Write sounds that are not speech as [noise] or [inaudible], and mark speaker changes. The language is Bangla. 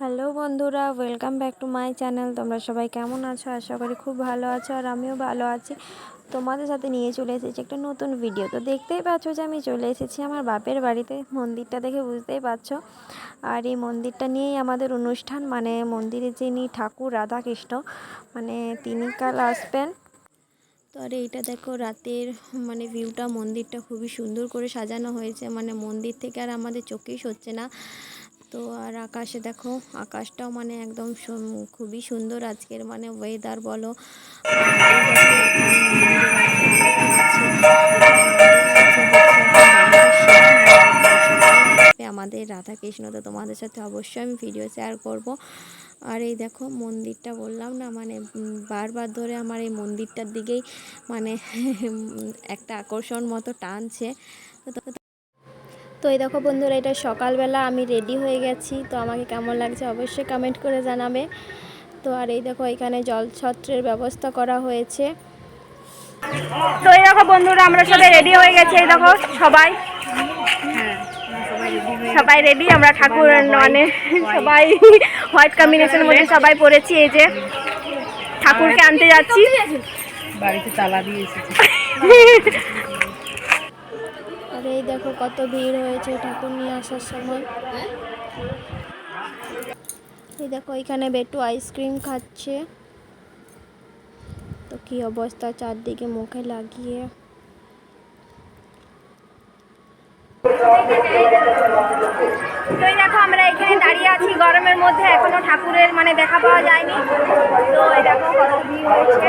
Speaker 1: হ্যালো বন্ধুরা welcome back to my channel তোমরা সবাই কেমন আছো? আশা করি খুব ভালো আছো আর আমিও ভালো আছি। তোমাদের সাথে নিয়ে চলে এসেছি একটা নতুন ভিডিও তো দেখতেই পাচ্ছ যে আমি চলে এসেছি আমার বাপের বাড়িতে। মন্দিরটা দেখে বুঝতেই পারছ। আর এই মন্দিরটা নিয়েই আমাদের অনুষ্ঠান। মানে মন্দিরে যিনি ঠাকুর রাধাকৃষ্ণ মানে তিনি কাল আসবেন। তো আর এইটা দেখো, রাতের মানে ভিউটা মন্দিরটা খুবই সুন্দর করে সাজানো হয়েছে। মানে মন্দির থেকে আর আমাদের চোখেই সচ্ছে না। তো আর আকাশে দেখো, আকাশটাও মানে একদম খুবই সুন্দর আজকের মানে ওয়েদার বলো। আমাদের রাধাকৃষ্ণ তো তোমাদের সাথে অবশ্যই আমি ভিডিও শেয়ার করব। আর এই দেখো মন্দিরটা বললাম না মানে বারবার ধরে আমার এই মন্দিরটার দিকেই মানে একটা আকর্ষণ মতো টানছে। তো তো এই দেখো বন্ধুরা এটা সকালবেলা আমি রেডি হয়ে গেছি। তো আমাকে কেমন লাগছে অবশ্যই কমেন্ট করে জানাবে। তো আর এই দেখো এখানে জলছত্রের ব্যবস্থা করা হয়েছে।
Speaker 2: তো এই দেখো বন্ধুরা আমরা সবাই রেডি হয়ে গেছি এই দেখো সবাই। সবাই রেডি আমরা ঠাকুর মানে সবাই হোয়াইট কম্বিনেশনের মধ্যে সবাই পড়েছি এই যে ঠাকুরকে আনতে যাচ্ছি।
Speaker 3: বাড়িতে তালা দিয়ে এসেছি। [laughs]
Speaker 1: আর এই দেখো কত ভিড় হয়েছে ঠাকুর নিয়ে আসার সময়। এই দেখো এখানে বেটু আইসক্রিম খাচ্ছে। তো কি অবস্থা চারদিকে মুখে লাগিয়ে।
Speaker 2: তো দেখো আমরা এখানে দাঁড়িয়ে আছি, গরমের মধ্যে এখনও ঠাকুরের মানে দেখা পাওয়া যায়নি। তো এই দেখো কত ভিড় হয়েছে।